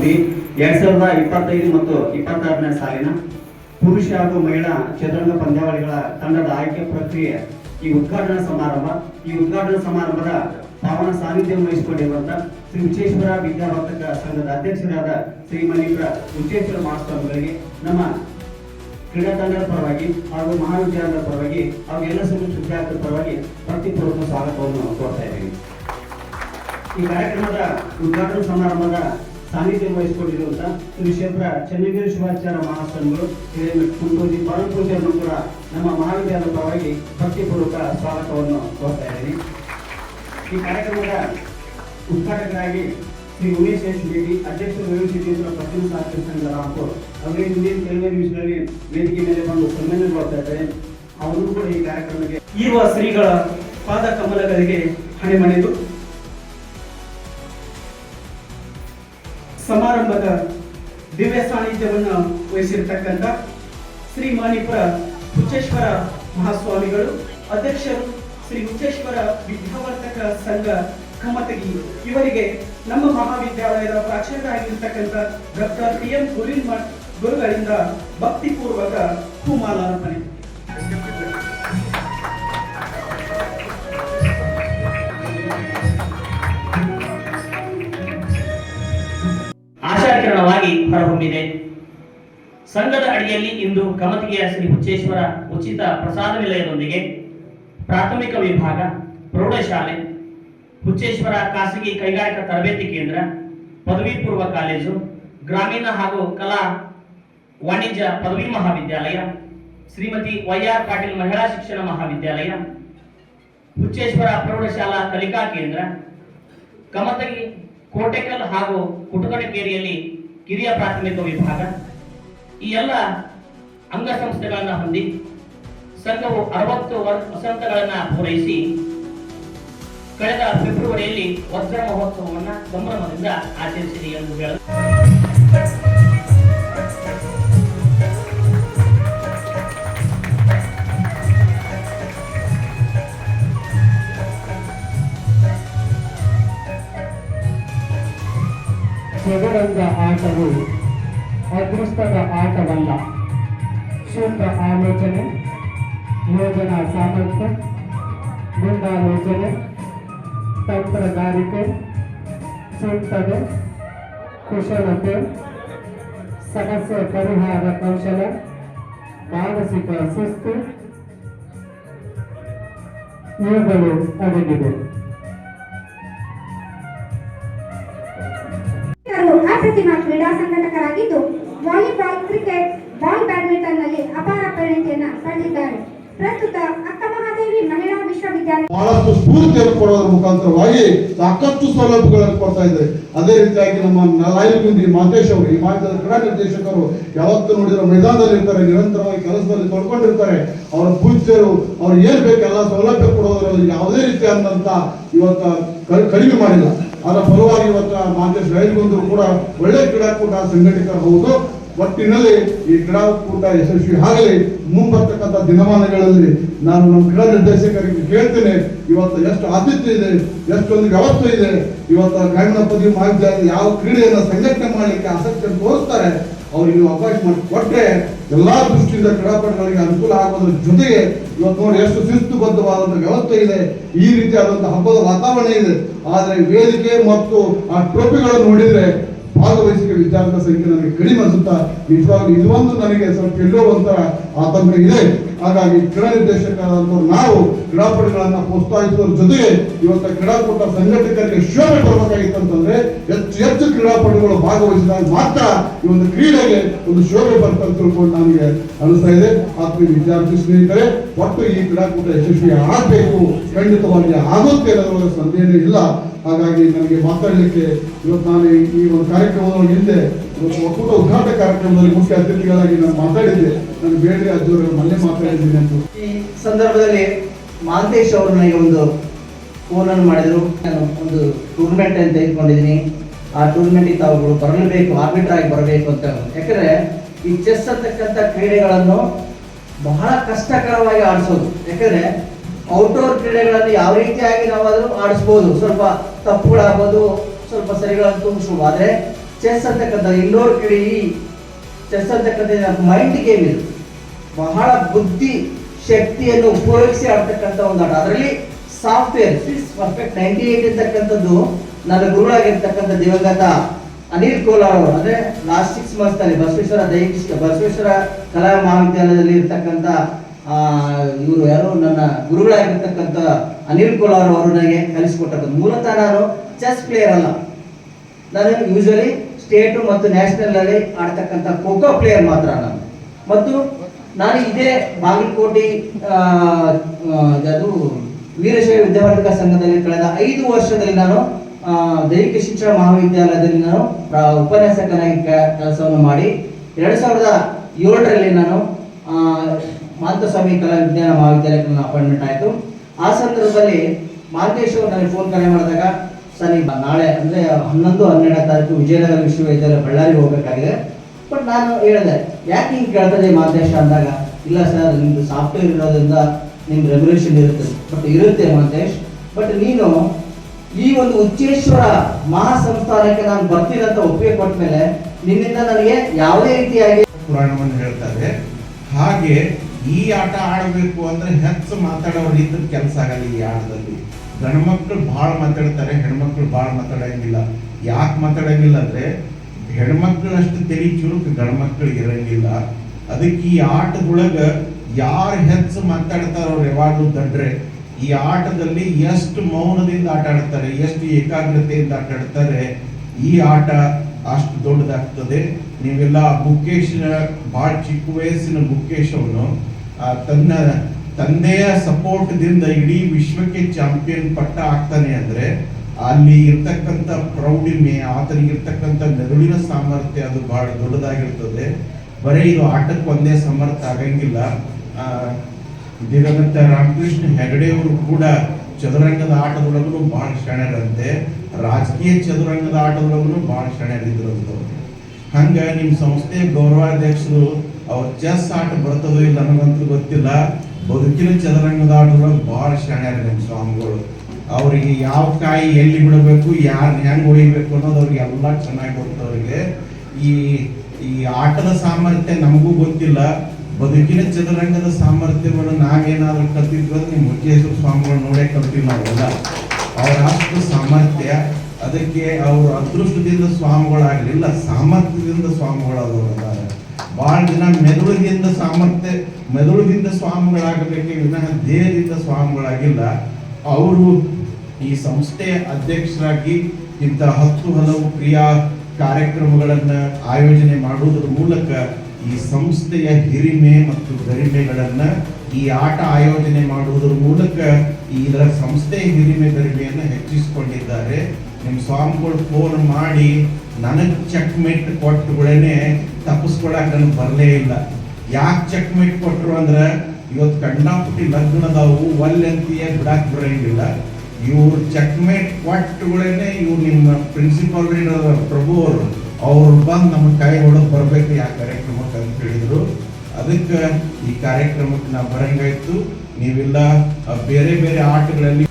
ಹುಲಿ ಎರಡ್ ಸಾವಿರದ ಇಪ್ಪತ್ತೈದು ಮತ್ತು ಇಪ್ಪತ್ತಾರನೇ ಸಾಲಿನ ಪುರುಷ ಹಾಗೂ ಮಹಿಳಾ ಚದುರಂಗ ಪಂದ್ಯಾವಳಿಗಳ ತಂಡದ ಆಯ್ಕೆ ಪ್ರಕ್ರಿಯೆ, ಈ ಉದ್ಘಾಟನಾ ಸಮಾರಂಭ, ಈ ಉದ್ಘಾಟನಾ ಸಮಾರಂಭದ ಪಾವನ ಸಾನ್ನಿಧ್ಯ ವಹಿಸಿಕೊಂಡಿರುವಂತಹ ಶ್ರೀ ವಿಶ್ವೇಶ್ವರ ವಿದ್ಯಾವರ್ತಕ ಸಂಘದ ಅಧ್ಯಕ್ಷರಾದ ಶ್ರೀ ಮಣಿಪುರ ವಿಶ್ವೇಶ್ವರ ಮಹಾಸ್ವಾಮಿಗಳಿಗೆ ನಮ್ಮ ಕ್ರೀಡಾ ತಂಡದ ಪರವಾಗಿ ಹಾಗೂ ಮಹಾವಿದ್ಯಾಲಯದ ಪರವಾಗಿ ಹಾಗೂ ಎಲ್ಲ ಸಂಘ ವಿದ್ಯಾರ್ಥಿಗಳ ಪರವಾಗಿ ಪ್ರತಿಪೂರ್ವ ಸ್ವಾಗತವನ್ನು ಕೋರ್ತಾ ಇದ್ದೀನಿ. ಈ ಕಾರ್ಯಕ್ರಮದ ಉದ್ಘಾಟನಾ ಸಮಾರಂಭದ ಸಾನ್ನಿಧ್ಯ ವಹಿಸಿಕೊಂಡಿರುವಂತಹ ಶ್ರೀ ಕ್ಷೇತ್ರ ಚನ್ನಗಿರಿ ಶಿವಾಚಾರ್ಯ ಮಹಾಸ್ವಾಮಿಗಳು ಕುಂಟೂಜಿ ಪರಮ ಪೂಜೆಯನ್ನು ಕೂಡ ನಮ್ಮ ಮಹಾವಿದ್ಯಾಲಯದ ಪರವಾಗಿ ಭಕ್ತಿಪೂರ್ವಕ ಸ್ವಾಗತವನ್ನು ಕೋರ್ತಾ ಇದ್ದೀನಿ. ಈ ಕಾರ್ಯಕ್ರಮದ ಉದ್ಘಾಟಕರಾಗಿ ಶ್ರೀ ಉಮೇಶ್ ಎಸ್ ಬೇಡಿ ಅಧ್ಯಕ್ಷರು ಯೂನಿವರ್ಸಿಟಿಯಿಂದ ಪಶ್ಚಿಮ ಸಾಹಿತ್ಯ ಸಂಘ ರಾಂಪುರ್ ಅವರಿಗೆ ಹಿಂದಿನ ಕೆಲವೇ ನಿಮಿಷದಲ್ಲಿ ವೇದಿಕೆ ಮೇಲೆ ಬಂದು ಸನ್ಮಾನಗೊಳ್ತಾ ಇದ್ದಾರೆ. ಅವರು ಕೂಡ ಈ ಕಾರ್ಯಕ್ರಮಕ್ಕೆ ಇರುವ ಶ್ರೀಗಳ ಪಾದ ಕಮಲಗಳಿಗೆ ಹಣೆ ಮಣಿದು ಸಮಾರಂಭದ ದಿವ್ಯ ಸಾನ್ನಿಧ್ಯವನ್ನು ವಹಿಸಿರ್ತಕ್ಕಂಥ ಶ್ರೀ ಮಾಣಿಪುರ ಹುಚ್ಚೇಶ್ವರ ಮಹಾಸ್ವಾಮಿಗಳು, ಅಧ್ಯಕ್ಷರು ಶ್ರೀ ಹುಚ್ಚೇಶ್ವರ ವಿದ್ಯಾವರ್ತಕ ಸಂಘ ಕಮತಗಿ ಇವರಿಗೆ ನಮ್ಮ ಮಹಾವಿದ್ಯಾಲಯದ ಪ್ರಾಚಾರ್ಯರಾಗಿರ್ತಕ್ಕಂಥ ಡಾಕ್ಟರ್ ಪಿ ಎಂ ಗುರುಗಳಿಂದ ಭಕ್ತಿಪೂರ್ವಕ ಹೂಮಾಲಾರ್ಪಣೆ. ಸಂಘದ ಅಡಿಯಲ್ಲಿ ಇಂದು ಕಮತಿಗೆಯ ಶ್ರೀ ಹುಚ್ಚೇಶ್ವರ ಉಚಿತ ಪ್ರಸಾದ ನಿಲಯದೊಂದಿಗೆ ಪ್ರಾಥಮಿಕ ವಿಭಾಗ, ಪ್ರೌಢಶಾಲೆ, ಹುಚ್ಚೇಶ್ವರ ಖಾಸಗಿ ಕೈಗಾರಿಕಾ ತರಬೇತಿ ಕೇಂದ್ರ, ಪದವಿ ಪೂರ್ವ ಕಾಲೇಜು, ಗ್ರಾಮೀಣ ಹಾಗೂ ಕಲಾ ವಾಣಿಜ್ಯ ಪದವಿ ಮಹಾವಿದ್ಯಾಲಯ, ಶ್ರೀಮತಿ ವೈ ಆರ್ ಪಾಟೀಲ್ ಮಹಿಳಾ ಶಿಕ್ಷಣ ಮಹಾವಿದ್ಯಾಲಯ, ಹುಚ್ಚೇಶ್ವರ ಪ್ರೌಢಶಾಲಾ ಕಲಿಕಾ ಕೇಂದ್ರ, ಕಮತಗಿ, ಕೋಟೆಕಲ್ ಹಾಗೂ ಕುಟುಕಣಕೇರಿಯಲ್ಲಿ ಕಿರಿಯ ಪ್ರಾಥಮಿಕ ವಿಭಾಗ ಈ ಎಲ್ಲ ಅಂಗಸಂಸ್ಥೆಗಳನ್ನು ಹೊಂದಿ ಸಂಘವು ಅರವತ್ತು ವಸಂತಗಳನ್ನು ಪೂರೈಸಿ ಕಳೆದ ಫೆಬ್ರವರಿಯಲ್ಲಿ ವಜ್ರ ಮಹೋತ್ಸವವನ್ನು ಸಂಭ್ರಮದಿಂದ ಆಚರಿಸಿದೆ ಎಂದು ಹೇಳ ಚದುರಂಗ ಆಟವು ಅದೃಷ್ಟದ ಆಟವಲ್ಲ. ಸೂಕ್ತ ಆಲೋಚನೆ, ಯೋಜನಾ ಸಾಮರ್ಥ್ಯ ಗುಂಡಾಲೋಚನೆ ತಂತ್ರಗಾರಿಕೆ, ಚಿಂತನೆ, ಕುಶಲತೆ, ಸಮಸ್ಯೆ ಪರಿಹಾರ ಕೌಶಲ, ಮಾನಸಿಕ ಶಿಸ್ತು ಇವುಗಳು ಅಡಗಿದೆ ಇವರು ಅಪ್ರತಿಮ ಕ್ರೀಡಾ ಸಂಘಟಕರಾಗಿದ್ದು, ವಾಲಿಬಾಲ್, ಕ್ರಿಕೆಟ್, ಬಾಲ್ ಬ್ಯಾಡ್ಮಿಂಟನ್ನಲ್ಲಿ ಅಪಾರ ಪರಿಣಿತಿಯನ್ನು ಪಡೆದಿದ್ದಾರೆ. ಪ್ರಸ್ತುತ ಅಕ್ಕ ಮಹಾದೇವಿ ಮಹಿಳಾ ವಿಶ್ವವಿದ್ಯಾಲಯ ಬಹಳಷ್ಟು ಸ್ಫೂರ್ತಿಯನ್ನು ಕೊಡೋದ್ರ ಮುಖಾಂತರವಾಗಿ ಸಾಕಷ್ಟು ಸೌಲಭ್ಯಗಳನ್ನು ಕೊಡ್ತಾ ಇದ್ದಾರೆ. ಅದೇ ರೀತಿಯಾಗಿ ನಮ್ಮ ನಲಾಯಿಗುಂದಿ ಮಾತೇಶ್ ಅವರು, ಈ ಮಾಧ್ಯಮದ ಕ್ರೀಡಾ ನಿರ್ದೇಶಕರು ಯಾವತ್ತು ನೋಡಿದ್ರೆ ಮೈದಾನದಲ್ಲಿ ಇರ್ತಾರೆ, ನಿರಂತರವಾಗಿ ಕೆಲಸದಲ್ಲಿ ತೊಡ್ಕೊಂಡಿರ್ತಾರೆ. ಅವರ ಪೂಜ್ಯರು, ಅವ್ರು ಏನ್ ಬೇಕು ಎಲ್ಲ ಸೌಲಭ್ಯ ಕೊಡೋದ್ರಲ್ಲಿ ಯಾವುದೇ ರೀತಿಯಾದಂತ ಇವತ್ತು ಕಡಿಮೆ ಮಾಡಿಲ್ಲ. ಅದರ ಫಲವಾಗಿ ಇವತ್ತು ಮಾತೇಶ್ ಬಂದರೂ ಕೂಡ ಒಳ್ಳೆ ಕ್ರೀಡಾಕೂಟ ಸಂಘಟಿತರಬಹುದು ಹೌದು ಒಟ್ಟಿನಲ್ಲಿ ಈ ಕ್ರೀಡಾಕೂಟ ಯಶಸ್ವಿ ಆಗಲಿ. ಮುಂಬರ್ತಕ್ಕಂಥ ದಿನಮಾನಗಳಲ್ಲಿ ನಾನು ನಮ್ಮ ಕ್ರೀಡಾ ನಿರ್ದೇಶಕರಿಗೆ ಕೇಳ್ತೇನೆ ಇವತ್ತು ಎಷ್ಟು ಆತಿಥ್ಯ ಇದೆ, ಎಷ್ಟೊಂದು ವ್ಯವಸ್ಥೆ ಇದೆ. ಇವತ್ತು ಗ್ರಾಮೀಣ ಪದವಿ ಮಹಾವಿದ್ಯಾಲಯ ಯಾವ ಕ್ರೀಡೆಯನ್ನು ಸಂಘಟನೆ ಮಾಡಲಿಕ್ಕೆ ಆಸಕ್ತಿಯನ್ನು ತೋರಿಸ್ತಾರೆ ಅವ್ರಿಗೆ ನೀವು ಅವಕಾಶ ಮಾಡಿ ಕೊಟ್ಟರೆ ಎಲ್ಲಾ ದೃಷ್ಟಿಯಿಂದ ಕ್ರೀಡಾಪಟುಗಳಿಗೆ ಅನುಕೂಲ ಆಗೋದ್ರ ಜೊತೆಗೆ ಇವತ್ತು ನೋಡಿ ಎಷ್ಟು ಶಿಸ್ತುಬದ್ಧವಾದಂಥ ವ್ಯವಸ್ಥೆ ಇದೆ. ಈ ರೀತಿಯಾದಂಥ ಹಬ್ಬದ ವಾತಾವರಣ ಇದೆ. ಆದರೆ ವೇದಿಕೆ ಮತ್ತು ಆ ಟ್ರೋಫಿಗಳನ್ನು ನೋಡಿದರೆ ಭಾಗವಹಿಸಿದ ವಿದ್ಯಾರ್ಥಿಗಳ ಸಂಖ್ಯೆ ನನಗೆ ಕಡಿಮೆ ಅನಿಸುತ್ತಾ, ನಿಜವಾಗ್ಲೂ ಇದು ಒಂದು ನನಗೆ ಸ್ವಲ್ಪ ಎಲ್ಲೋ ಒಂಥರ ಆತಂಕ ಇದೆ. ಹಾಗಾಗಿ ಕ್ರೀಡಾ ನಿರ್ದೇಶಕರಾದಂಥವ್ರು ನಾವು ಕ್ರೀಡಾಪಟುಗಳನ್ನು ಪ್ರೋತ್ಸಾಹಿಸುವ ಜೊತೆಗೆ ಇವತ್ತು ಕ್ರೀಡಾಕೂಟ ಸಂಘಟಕರಿಗೆ ಶೋಭೆ ಕೊಡಬೇಕಾಗಿತ್ತು ಅಂತಂದ್ರೆ ಹೆಚ್ಚು ಹೆಚ್ಚು ಕ್ರೀಡಾಪಟುಗಳು ಭಾಗವಹಿಸಿದಾಗ ಮಾತ್ರ ಈ ಒಂದು ಕ್ರೀಡೆಗೆ ಒಂದು ಶೋಭೆ ಬರ್ತದೆ ಅಂತ ತಿಳ್ಕೊಂಡು ನನಗೆ ಅನಿಸ್ತಾ ಇದೆ. ಆತ್ಮೀಯ ವಿದ್ಯಾರ್ಥಿ ಸ್ನೇಹಿತರೆ, ಒಟ್ಟು ಈ ಕ್ರೀಡಾಕೂಟ ಯಶಸ್ವಿ ಆಗಬೇಕು ಖಂಡಿತವಾಗಿ ಆಗುತ್ತೆ ಅನ್ನೋದ್ರ ಸಂದೇಹ ಇಲ್ಲ. ಹಾಗಾಗಿ ನನಗೆ ಮಾತಾಡಲಿಕ್ಕೆ ಇವತ್ತು ನಾನು ಈ- ಒಂದು ಕಾರ್ಯಕ್ರಮದ ಹಿಂದೆ ಒಕ್ಕೂಟ ಉದ್ಘಾಟನಾ ಕಾರ್ಯಕ್ರಮದಲ್ಲಿ ಮುಖ್ಯ ಅತಿಥಿಗಳಾಗಿ ನಾನು ಮಾತಾಡಿದ್ದೆ. ನಾನು ಬೇರೆ ಅಜ್ಜವರ ಮನೆ ಮಾತಾಡಿದ್ದೀನಿ ಅಂತ. ಈ ಸಂದರ್ಭದಲ್ಲಿ ಮಾಂತೇಶ್ ಅವರು ನನಗೆ ಒಂದು ಫೋನನ್ನು ಮಾಡಿದರು. ನಾನು ಒಂದು ಟೂರ್ನಮೆಂಟ್ ಅಂತ ತೆಗೆದುಕೊಂಡಿದ್ದೀನಿ ಆ ಟೂರ್ನಮೆಂಟಿಗೆ ತಾವುಗಳು ಬರಲೇಬೇಕು ಆರ್ಬಿಟ್ರ್ ಆಗಿ ಬರಬೇಕು ಅಂತ. ಯಾಕಂದರೆ ಈ ಚೆಸ್ ಅಂತಕ್ಕಂಥ ಕ್ರೀಡೆಗಳನ್ನು ಬಹಳ ಕಷ್ಟಕರವಾಗಿ ಆಡಿಸೋದು. ಯಾಕಂದರೆ ಔಟ್ಡೋರ್ ಕ್ರೀಡೆಗಳನ್ನು ಯಾವ ರೀತಿಯಾಗಿ ನಾವಾದರೂ ಆಡಿಸ್ಬೋದು ಸ್ವಲ್ಪ ತಪ್ಪುಗಳಾಗ್ಬೋದು ಸ್ವಲ್ಪ ಸರಿಗಳನ್ನು ತುಂಬಿಸ್ಬೋದು ಆದರೆ ಚೆಸ್ ಅಂತಕ್ಕಂಥ ಇಂಡೋರ್ ಕ್ರೀಡೆ ಚೆಸ್ ಅಂತಕ್ಕಂಥ ಮೈಂಡ್ ಗೇಮ್ ಇದು. ಬಹಳ ಬುದ್ಧಿ ಶಕ್ತಿಯನ್ನು ಉಪಯೋಗಿಸಿ ಆಡ್ತಕ್ಕಂಥ ಒಂದು ಆಟ. ಅದರಲ್ಲಿ software six perfect ninety eight ಇರ್ತಕ್ಕಂಥದ್ದು ನನ್ನ ಗುರುಗಳಾಗಿರ್ತಕ್ಕಂಥ ದಿವಂಗತ ಅನಿಲ್ ಕೋಲಾರ್ ಅವರು. ಅಂದ್ರೆ ಲಾಸ್ಟ್ ಸಿಕ್ಸ್ ಮಂತ್ಸ್ನಲ್ಲಿ ಬಸವೇಶ್ವರ ದೈಹಿಕ ಬಸವೇಶ್ವರ ಕಲಾ ಮಹಾವಿದ್ಯಾಲಯದಲ್ಲಿ ಇರ್ತಕ್ಕಂಥ ಇವರು ಯಾರು? ನನ್ನ ಗುರುಗಳಾಗಿರ್ತಕ್ಕಂಥ ಅನಿಲ್ ಕೋಲಾರ್ ಅವರು ನನಗೆ ಕಲಿಸಿಕೊಟ್ಟದ್ದು. ಮೂಲತಃ ನಾನು ಚೆಸ್ ಪ್ಲೇಯರ್ ಅಲ್ಲ. ನಾನು ಯೂಶಲಿ ಸ್ಟೇಟ್ ಮತ್ತು ನ್ಯಾಷನಲ್ ಅಲ್ಲಿ ಆಡ್ತಕ್ಕಂಥ ಖೋಖೋ ಪ್ಲೇಯರ್ ಮಾತ್ರ ನಾನು. ಮತ್ತು ನಾನು ಇದೇ ಬಾಗಲಕೋಟೆ ಅದು ವೀರಶೈವ ವಿದ್ಯಾವರ್ಧಕ ಸಂಘದಲ್ಲಿ ಕಳೆದ ಐದು ವರ್ಷದಲ್ಲಿ ನಾನು ದೈಹಿಕ ಶಿಕ್ಷಣ ಮಹಾವಿದ್ಯಾಲಯದಲ್ಲಿ ನಾನು ಉಪನ್ಯಾಸಕನಾಗಿ ಕೆಲಸವನ್ನು ಮಾಡಿ ಎರಡು ಸಾವಿರದ ಏಳರಲ್ಲಿ ನಾನು ಮಾಂತಸ್ವಾಮಿ ಕಲಾ ವಿಜ್ಞಾನ ಮಹಾವಿದ್ಯಾಲಯಕ್ಕೆ ಅಪಾಯಿಂಟ್ಮೆಂಟ್ ಆಯಿತು. ಆ ಸಂದರ್ಭದಲ್ಲಿ ಮಾಂತೇಶ್ವರ್ ನನಗೆ ಫೋನ್ ಕರೆ ಮಾಡಿದಾಗ ಸರ್ ಈಗ ನಾಳೆ ಅಂದ್ರೆ ಹನ್ನೊಂದು, ಹನ್ನೆರಡನೇ ತಾರೀಕು ವಿಜಯನಗರ ವಿಶ್ವವಿದ್ಯಾಲಯ ಬಳ್ಳಾರಿ ಹೋಗಬೇಕಾಗಿದೆ. ಬಟ್ ನಾನು ಹೇಳಿದೆ, ಯಾಕೆ ಹಿಂಗೆ ಕೇಳ್ತದೆ ಮಾಂತೇಶ ಅಂದಾಗ? ಇಲ್ಲ ಸರ್ ನಿಮ್ದು ಸಾಫ್ಟ್ವೇರ್ ಇರೋದ್ರಿಂದ ನಿಮ್ಮ ರೆಗ್ಯುಲೇಷನ್ ಇರುತ್ತೆ. ಬಟ್ ಇರುತ್ತೆ ಮಾಂತೇಶ್ ಬಟ್ ನೀನು ಈ ಒಂದು ಉಚ್ಚೇಶ್ವರ ಮಹಾಸಂಸ್ಥಾನಕ್ಕೆ ನಾನು ಬರ್ತೀನಿ ಅಂತ ಒಪ್ಪಿಗೆ ಕೊಟ್ಟ ಮೇಲೆ ನಿನ್ನಿಂದ ನನಗೆ ಯಾವುದೇ ರೀತಿಯಾಗಿ ಪುರಾಣವನ್ನು ಹೇಳ್ತಾರೆ ಹಾಗೆ ಈ ಆಟ ಆಡಬೇಕು ಅಂದ್ರೆ ಹೆಚ್ಚು ಮಾತಾಡೋ ರೀತಿ ಕೆಲಸ ಆಗಲ್ಲ ಈ ಆಟದಲ್ಲಿ. ಗಂಡ್ಮಕ್ಳು ಭಾಳ ಮಾತಾಡ್ತಾರೆ, ಹೆಣ್ಮಕ್ಳು ಭಾಳ ಮಾತಾಡಂಗಿಲ್ಲ. ಯಾಕೆ ಮಾತಾಡೋಂಗಿಲ್ಲ ಅಂದ್ರೆ ಹೆಣ್ಮಕ್ಳಷ್ಟು ತೆಲಿ ಚುರುಕು ಗಂಡ್ಮಕ್ಳಿಗೆ ಇರಂಗಿಲ್ಲ. ಅದಕ್ಕೆ ಈ ಆಟದೊಳಗೆ ಯಾರು ಹೆಚ್ಚು ಮಾತಾಡ್ತಾರೋ ಯಾವಾಗಲೂ ದಡ್ರೆ, ಈ ಆಟದಲ್ಲಿ ಎಷ್ಟು ಮೌನದಿಂದ ಆಟ ಆಡ್ತಾರೆ, ಎಷ್ಟು ಏಕಾಗ್ರತೆಯಿಂದ ಆಟ ಆಡ್ತಾರೆ, ಈ ಆಟ ಅಷ್ಟು ದೊಡ್ಡದಾಗ್ತದೆ. ನೀವೆಲ್ಲ ಬುಕ್ಕೇಶ್ ಭಾಳ ಚಿಕ್ಕ ವಯಸ್ಸಿನ ಬುಕ್ಕೇಶ್ ಅವನು ತನ್ನ ತಂದೆಯ ಸಪೋರ್ಟ್ದಿಂದ ಇಡೀ ವಿಶ್ವಕ್ಕೆ ಚಾಂಪಿಯನ್ ಪಟ್ಟ ಆಗ್ತಾನೆ ಅಂದ್ರೆ ಅಲ್ಲಿ ಇರ್ತಕ್ಕಂಥ ಪ್ರೌಢಿಮೆ, ಆತನಿಗೆ ಇರ್ತಕ್ಕಂಥ ಮೆದುಳಿನ ಸಾಮರ್ಥ್ಯ ಅದು ಬಹಳ ದೊಡ್ಡದಾಗಿರ್ತದೆ. ಬರೀ ಇದು ಆಟಕ್ಕೆ ಒಂದೇ ಸಮರ್ಥ ಆಗಂಗಿಲ್ಲ. ದಿವಂಗತ ರಾಮಕೃಷ್ಣ ಹೆಗಡೆಯವರು ಕೂಡ ಚದುರಂಗದ ಆಟದೊಳಗೂ ಬಹಳ ಶರಣರಂತೆ. ರಾಜಕೀಯ ಚದುರಂಗದ ಆಟದೊಳಗೂ ಬಹಳ ಶರಣರಿದ್ರು ಹಂಗ ನಿಮ್ಮ ಸಂಸ್ಥೆ ಗೌರವಾಧ್ಯಕ್ಷರು, ಅವ್ರ ಚೆಸ್ ಆಟ ಬರ್ತದೋ ಇಲ್ಲ ನನಗಂತೂ ಗೊತ್ತಿಲ್ಲ. ಬದುಕಿನ ಚದುರಂಗದ ಭಾಳ ಬಹಳ ನಮ್ಮ ಸ್ವಾಮಿಗಳು. ಅವರಿಗೆ ಯಾವ ಕಾಯಿ ಎಲ್ಲಿ ಬಿಡಬೇಕು, ಯಾರು ಹೆಂಗೆ ಹೊಡಿಬೇಕು ಅನ್ನೋದು ಅವ್ರಿಗೆ ಎಲ್ಲ ಚೆನ್ನಾಗಿ ಗೊತ್ತು ಅವರಿಗೆ. ಈ ಈ ಆಟದ ಸಾಮರ್ಥ್ಯ ನಮಗೂ ಗೊತ್ತಿಲ್ಲ. ಬದುಕಿನ ಚದುರಂಗದ ಸಾಮರ್ಥ್ಯವನ್ನು ನಾವೇನಾದ್ರೂ ಕಲ್ತಿದ್ವಿ ಅಂದ್ರೆ ನಿಮ್ಮ ಮುಚ್ಚೇಶ್ವರ ಸ್ವಾಮಿಗಳು ನೋಡೇ ಕಲ್ತೀವಿ ನಾವೆಲ್ಲ ಅವರ ಅಷ್ಟು ಸಾಮರ್ಥ್ಯ, ಅದಕ್ಕೆ ಅವರು ಅದೃಷ್ಟದಿಂದ ಸ್ವಾಮಿಗಳಾಗಲಿಲ್ಲ, ಸಾಮರ್ಥ್ಯದಿಂದ ಸ್ವಾಮಿಗಳಾದವರು ಬಹಳ ದಿನ ಮೆದುಳಿಗಿಂದ ಸಾಮರ್ಥ್ಯ, ಮೆದುಳಿನಿಂದ ಸ್ವಾಮಿಗಳಾಗಬೇಕು ವಿನಃ ದೇಹದಿಂದ ಸ್ವಾಮಿಗಳಾಗಿಲ್ಲ. ಅವರು ಈ ಸಂಸ್ಥೆಯ ಅಧ್ಯಕ್ಷರಾಗಿ ಇಂಥ ಹತ್ತು ಹಲವು ಕ್ರಿಯಾ ಕಾರ್ಯಕ್ರಮಗಳನ್ನು ಆಯೋಜನೆ ಮಾಡುವುದರ ಮೂಲಕ ಈ ಸಂಸ್ಥೆಯ ಹಿರಿಮೆ ಮತ್ತು ಗರಿಮೆಗಳನ್ನು ಈ ಆಟ ಆಯೋಜನೆ ಮಾಡುವುದರ ಮೂಲಕ ಇದರ ಸಂಸ್ಥೆಯ ಹಿರಿಮೆ, ಗರಿಮೆಯನ್ನು ಹೆಚ್ಚಿಸಿಕೊಂಡಿದ್ದಾರೆ. ನಿಮ್ಮ ಸ್ವಾಮಿಗಳು ಫೋನ್ ಮಾಡಿ ನನಗೆ ಚೆಕ್ ಮೇಟ್ ಕೊಟ್ಟುಗಳೇನೆ ತಪ್ಪಿಸ್ಕೊಳಕ್ ನನಗೆ ಬರಲೇ ಇಲ್ಲ. ಯಾಕೆ ಚೆಕ್ ಮೇಟ್ ಕೊಟ್ಟರು ಅಂದ್ರೆ ಇವತ್ತು ಪುಟ್ಟಿ ಲಗ್ನದವು, ಒಲ್ಲೆಂತಿಯ ಬಿಡಾಕ್ ಬರಂಗಿಲ್ಲ. ಇವ್ರು ಚೆಕ್ ಮೇಟ್ ಕೊಟ್ಟುಗಳೇನೆ ಇವ್ರು ನಿಮ್ಮ ಪ್ರಿನ್ಸಿಪಾಲ್ ಪ್ರಭು ಅವರು, ಅವ್ರು ಬಂದು ನಮ್ಮ ಕೈ ಹೊಡೋದು ಬರಬೇಕು ಯಾವ ಕಾರ್ಯಕ್ರಮಕ್ಕೆ ಅಂತ ಹೇಳಿದರು. ಅದಕ್ಕೆ ಈ ಕಾರ್ಯಕ್ರಮಕ್ಕೆ ನಾವು ಬರಂಗಾಯ್ತು. ನೀವೆಲ್ಲ ಬೇರೆ ಬೇರೆ ಆಟಗಳಲ್ಲಿ